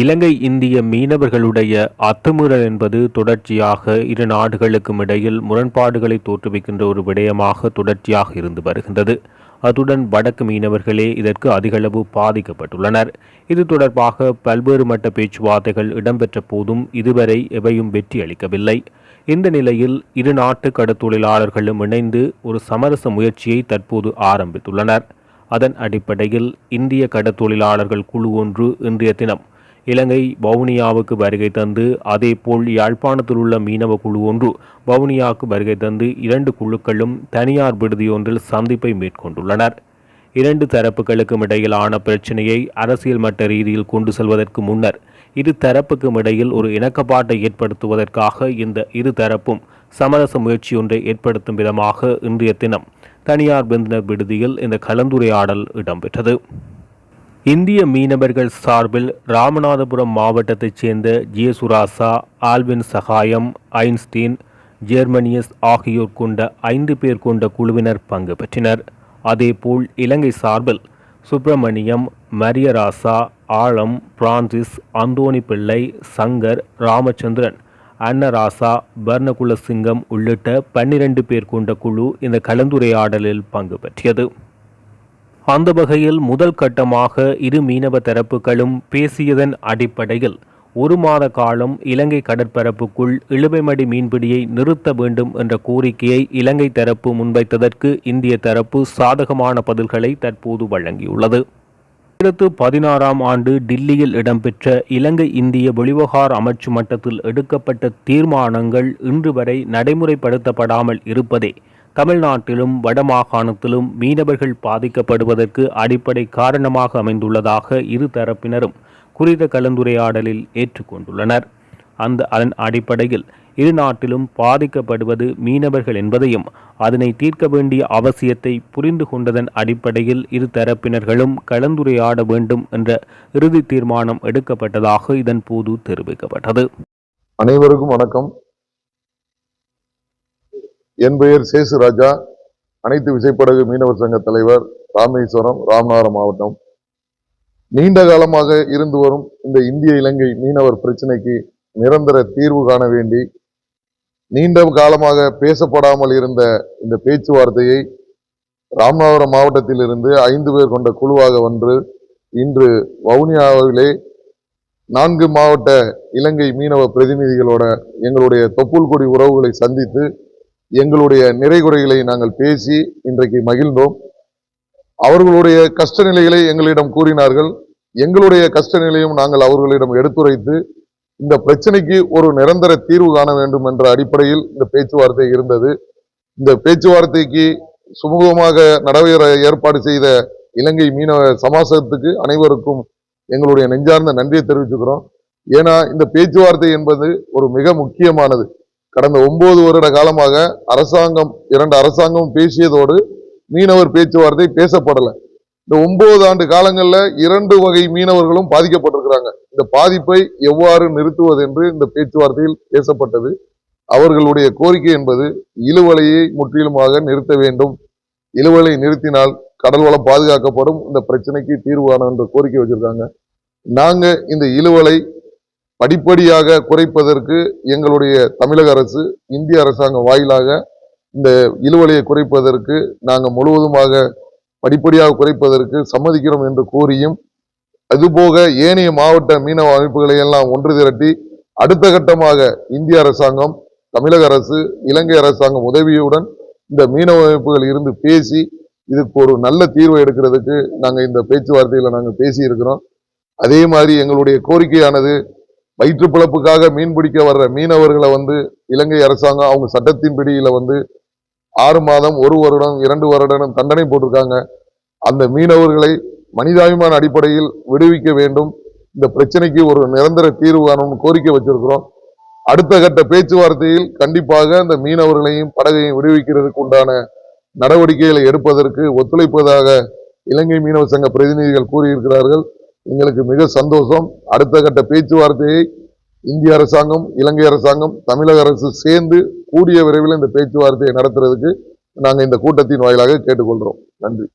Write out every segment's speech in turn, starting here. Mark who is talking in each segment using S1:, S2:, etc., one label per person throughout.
S1: இலங்கை இந்திய மீனவர்களுடைய அத்துமீறல் என்பது தொடர்ச்சியாக இரு நாடுகளுக்கும் இடையில் முரண்பாடுகளை தோற்றுவிக்கின்ற ஒரு விடயமாக தொடர்ச்சியாக இருந்து வருகின்றது. அத்துடன் வடக்கு மீனவர்களே இதற்கு அதிகளவு பாதிக்கப்பட்டுள்ளனர். இது தொடர்பாக பல்வேறு மட்ட பேச்சுவார்த்தைகள் இடம்பெற்ற போதும் இதுவரை எவையும் வெற்றி அளிக்கவில்லை. இந்த நிலையில் இரு நாட்டு கடத்தொழிலாளர்களும் இணைந்து ஒரு சமரச முயற்சியை தற்போது ஆரம்பித்துள்ளனர். அதன் அடிப்படையில் இந்திய கடத்தொழிலாளர்கள் குழு ஒன்று இன்றைய தினம் இலங்கை வவுனியாவுக்கு வருகை தந்து அதேபோல் யாழ்ப்பாணத்தில் உள்ள மீனவ குழு ஒன்று வவுனியாவுக்கு வருகை தந்து இரண்டு குழுக்களும் தனியார் விடுதியொன்றில் சந்திப்பை மேற்கொண்டுள்ளனர். இரண்டு தரப்புகளுக்கும் இடையிலான பிரச்சினையை அரசியல் மட்ட ரீதியில் கொண்டு செல்வதற்கு முன்னர் இரு தரப்புக்கும் இடையில் ஒரு இணக்கப்பாட்டை ஏற்படுத்துவதற்காக இந்த இரு தரப்பும் சமரச முயற்சி ஒன்றை ஏற்படுத்தும் விதமாக இன்றைய தினம் தனியார் விருந்தினர் விடுதியில் இந்த கலந்துரையாடல் இடம்பெற்றது. இந்திய மீனவர்கள் சார்பில் ராமநாதபுரம் மாவட்டத்தைச் சேர்ந்த ஜியசுராசா ஆல்வின் சகாயம் ஐன்ஸ்டீன் ஜெர்மனியஸ் ஆகியோர் கொண்ட ஐந்து பேர் கொண்ட குழுவினர் பங்கு பெற்றனர். அதேபோல் இலங்கை சார்பில் சுப்பிரமணியம் மரியராசா ஆழம் பிரான்சிஸ் அந்தோணி பிள்ளை சங்கர் ராமச்சந்திரன் அன்னராசா பர்ணகுலசிங்கம் உள்ளிட்ட பன்னிரண்டு பேர் கொண்ட குழு இந்த கலந்துரையாடலில் பங்கு பெற்றியது. அந்த வகையில் முதல் கட்டமாக இரு மீனவ தரப்புகளும் பேசியதன் அடிப்படையில் ஒரு மாத காலம் இலங்கை கடற்பரப்புக்குள் இழுவைமடி மீன்பிடியை நிறுத்த வேண்டும் என்ற கோரிக்கையை இலங்கை தரப்பு முன்வைத்ததற்கு இந்திய தரப்பு சாதகமான பதில்களை தற்போது வழங்கியுள்ளது. இரண்டாயிரத்து பதினாறாம் ஆண்டு டில்லியில் இடம்பெற்ற இலங்கை இந்திய வெளிவகார அமைச்சு மட்டத்தில் எடுக்கப்பட்ட தீர்மானங்கள் இன்று வரை நடைமுறைப்படுத்தப்படாமல் இருப்பதே தமிழ்நாட்டிலும் வடமாகாணத்திலும் மீனவர்கள் பாதிக்கப்படுவதற்கு அடிப்படை காரணமாக அமைந்துள்ளதாக இரு தரப்பினரும் குறித்த கலந்துரையாடலில் ஏற்றுக்கொண்டுள்ளனர் அந்த அதன் அடிப்படையில் இரு நாட்டிலும் பாதிக்கப்படுவது மீனவர்கள் என்பதையும் அதனை தீர்க்க வேண்டிய அவசியத்தை புரிந்து கொண்டதன் அடிப்படையில் இரு தரப்பினர்களும் கலந்துரையாட வேண்டும் என்ற இறுதி தீர்மானம் எடுக்கப்பட்டதாக இதன் போது தெரிவிக்கப்பட்டது.
S2: அனைவருக்கும் வணக்கம். என் பெயர் சேசு ராஜா. அனைத்து விசைப்படகு மீனவர் சங்க தலைவர் ராமேஸ்வரம் ராமநாதபுரம் மாவட்டம். நீண்ட காலமாக இருந்து வரும் இந்த இந்திய இலங்கை மீனவர் பிரச்சனைக்கு நிரந்தர தீர்வு காண வேண்டி நீண்ட காலமாக பேசப்படாமல் இருந்த இந்த பேச்சுவார்த்தையை ராமநாதபுரம் மாவட்டத்தில் இருந்து ஐந்து பேர் கொண்ட குழுவாக வந்து இன்று வவுனியாவிலே நான்கு மாவட்ட இலங்கை மீனவ பிரதிநிதிகளோட எங்களுடைய தொப்புள் கொடி உறவுகளை சந்தித்து எங்களுடைய நிறைகுறைகளை நாங்கள் பேசி இன்றைக்கு மகிழ்ந்தோம். அவர்களுடைய கஷ்ட நிலைகளை எங்களிடம் கூறினார்கள். எங்களுடைய கஷ்ட நிலையும் நாங்கள் அவர்களிடம் எடுத்துரைத்து இந்த பிரச்சனைக்கு ஒரு நிரந்தர தீர்வு காண வேண்டும் என்ற அடிப்படையில் இந்த பேச்சுவார்த்தை இருந்தது. இந்த பேச்சுவார்த்தைக்கு சுமூகமாக நடைபெற ஏற்பாடு செய்த இலங்கை மீனவ சமாசத்துக்கு அனைவருக்கும் எங்களுடைய நெஞ்சார்ந்த நன்றியை தெரிவிச்சுக்கிறோம். ஏன்னா இந்த பேச்சுவார்த்தை என்பது ஒரு மிக முக்கியமானது. கடந்த ஒன்பது வருட காலமாக அரசாங்கம் இரண்டு அரசாங்கம் பேசியதோடு மீனவர் பேச்சுவார்த்தை பேசப்படலை. இந்த ஒன்பது ஆண்டு காலங்களில் இரண்டு வகை மீனவர்களும் பாதிக்கப்பட்டிருக்கிறாங்க. இந்த பாதிப்பை எவ்வாறு நிறுத்துவது என்று இந்த பேச்சுவார்த்தையில் பேசப்பட்டது. அவர்களுடைய கோரிக்கை என்பது இழுவலையை முற்றிலுமாக நிறுத்த வேண்டும். இழுவலை நிறுத்தினால் கடல் வளம் பாதுகாக்கப்படும். இந்த பிரச்சனைக்கு தீர்வு காணும் என்ற கோரிக்கை வச்சிருக்காங்க. நாங்கள் இந்த இழுவலை படிப்படியாக குறைப்பதற்கு எங்களுடைய தமிழக அரசு இந்திய அரசாங்கம் வாயிலாக இந்த இழுவலையை குறைப்பதற்கு நாங்கள் முழுவதுமாக படிப்படியாக குறைப்பதற்கு சம்மதிக்கிறோம் என்று கூறியும் அதுபோக ஏனைய மாவட்ட மீனவ அமைப்புகளை எல்லாம் ஒன்று திரட்டி அடுத்த கட்டமாக இந்திய அரசாங்கம் தமிழக அரசு இலங்கை அரசாங்கம் உதவியுடன் இந்த மீனவ அமைப்புகள் இருந்து பேசி இதுக்கு ஒரு நல்ல தீர்வை எடுக்கிறதுக்கு நாங்கள் இந்த பேச்சுவார்த்தையில் நாங்கள் பேசியிருக்கிறோம். அதே மாதிரி எங்களுடைய கோரிக்கையானது வயிற்று பிழப்புக்காக மீன் பிடிக்க வர்ற மீனவர்களை வந்து இலங்கை அரசாங்கம் அவங்க சட்டத்தின் பிடியில் வந்து ஆறு மாதம் ஒரு வருடம் இரண்டு வருடம் தண்டனை போட்டிருக்காங்க. அந்த மீனவர்களை மனிதாபிமான அடிப்படையில் விடுவிக்க வேண்டும். இந்த பிரச்சனைக்கு ஒரு நிரந்தர தீர்வு காணும்னு கோரிக்கை வச்சிருக்கிறோம். அடுத்த கட்ட பேச்சுவார்த்தையில் கண்டிப்பாக அந்த மீனவர்களையும் படகையும் விடுவிக்கிறதுக்கு உண்டான நடவடிக்கைகளை எடுப்பதற்கு ஒத்துழைப்பதாக இலங்கை மீனவ சங்க பிரதிநிதிகள் கூறியிருக்கிறார்கள். எங்களுக்கு மிக சந்தோஷம். அடுத்த கட்ட பேச்சுவார்த்தையை இந்திய அரசாங்கம் இலங்கை அரசாங்கம் தமிழக அரசு சேர்ந்து கூடிய விரைவில் இந்த பேச்சுவார்த்தையை நடத்துறதுக்கு நாங்கள் இந்த கூட்டத்தின் வாயிலாக கேட்டுக்கொள்கிறோம் நன்றி.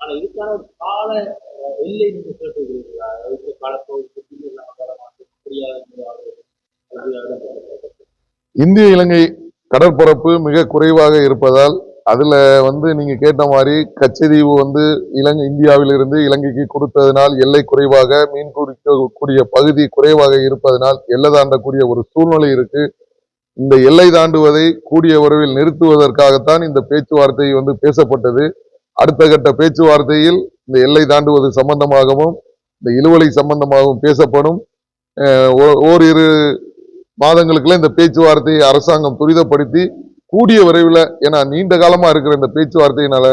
S3: ஆனால்
S2: இந்திய இலங்கை கடற்பரப்பு மிக குறைவாக இருப்பதால் அதில் வந்து நீங்கள் கேட்ட மாதிரி கச்சதீவு வந்து இலங்கை இந்தியாவிலிருந்து இலங்கைக்கு கொடுத்ததினால் எல்லை குறைவாக மீன் குறிக்கக்கூடிய பகுதி குறைவாக இருப்பதனால் எல்லை தாண்டக்கூடிய ஒரு சூழ்நிலை இருக்கு. இந்த எல்லை தாண்டுவதை கூடிய உறவில் நிறுத்துவதற்காகத்தான் இந்த பேச்சுவார்த்தை வந்து பேசப்பட்டது. அடுத்த கட்ட பேச்சுவார்த்தையில் இந்த எல்லை தாண்டுவது சம்பந்தமாகவும் இந்த இழுவலை சம்பந்தமாகவும் பேசப்படும். ஓ- ஓரிரு மாதங்களுக்குள்ள இந்த பேச்சுவார்த்தையை அரசாங்கம் துரிதப்படுத்தி கூடிய விரைவில் ஏன்னா நீண்ட காலமாக இருக்கிற இந்த பேச்சுவார்த்தையினால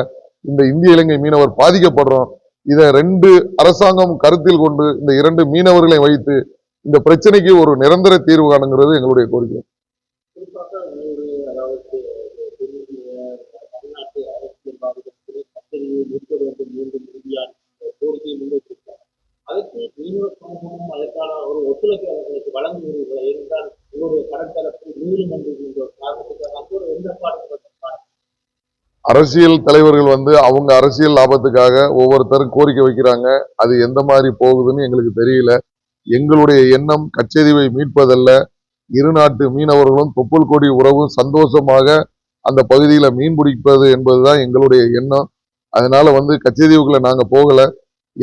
S2: இந்த இந்திய இலங்கை மீனவர் பாதிக்கப்படுறோம். இதை ரெண்டு அரசாங்கம் கருத்தில் கொண்டு இந்த இரண்டு மீனவர்களை வைத்து இந்த பிரச்சனைக்கு ஒரு நிரந்தர தீர்வு காணுங்கிறது எங்களுடைய கோரிக்கை.
S3: அதற்கு மீனவ சமூகமும் அதற்கான ஒரு ஒத்துழைப்பு அவர்களுக்கு வழங்குகிறீர்களா இருந்தால்
S2: அரசியல் தலைவர்கள் வந்து அவங்க அரசியல் லாபத்துக்காக ஒவ்வொருத்தரும் கோரிக்கை வைக்கிறாங்க. அது எந்த மாதிரி போகுதுன்னு எங்களுக்கு தெரியல. எங்களுடைய எண்ணம் கச்சேரிவை மீட்பதல்ல. இரு நாட்டு மீனவர்களும் தொப்புள் கொடி உறவும் சந்தோஷமாக அந்த பகுதியில மீன் பிடிப்பது என்பதுதான் எங்களுடைய எண்ணம். அதனால வந்து கச்சேரிவுக்குள்ள நாங்க போகலை.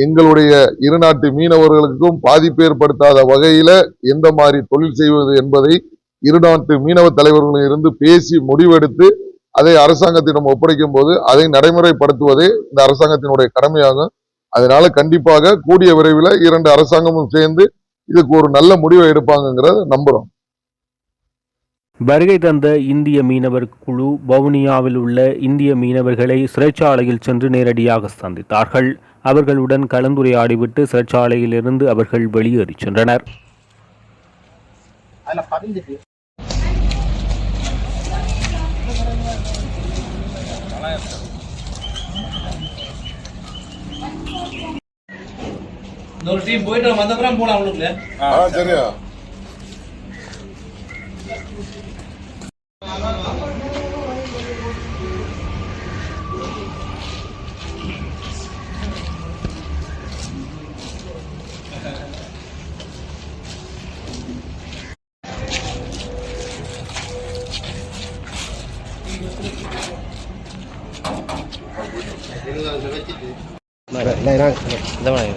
S2: எங்களுடைய இரு நாட்டு மீனவர்களுக்கும் பாதிப்பு ஏற்படுத்தாத வகையில எந்த மாதிரி தொழில் செய்வது என்பதை இரு நாட்டு மீனவ தலைவர்களில் இருந்து பேசி முடிவெடுத்து அதை அரசாங்கத்திடம் ஒப்படைக்கும் போது அதை நடைமுறைப்படுத்துவதே இந்த அரசாங்கத்தினுடைய கடமையாகும். அதனால கண்டிப்பாக கூடிய விரைவில் இரண்டு அரசாங்கமும் சேர்ந்து இதுக்கு ஒரு நல்ல முடிவை எடுப்பாங்கங்கிறத நம்புறோம்.
S1: வருகை தந்த இந்திய மீனவர் குழு வவுனியாவில் உள்ள இந்திய மீனவர்களை சிறைச்சாலையில் சென்று நேரடியாக சந்தித்தார்கள். அவர்களுடன் கலந்துரையாடிவிட்டு சிறைச்சாலையிலிருந்து அவர்கள் வெளியேறிச் சென்றனர்.
S3: ஒரு டீம் போயிட்டு வந்தப்புறம் போலாம் அவளுக்குள்ள
S2: சரியா.
S4: नाही नाही रांग जमा नाही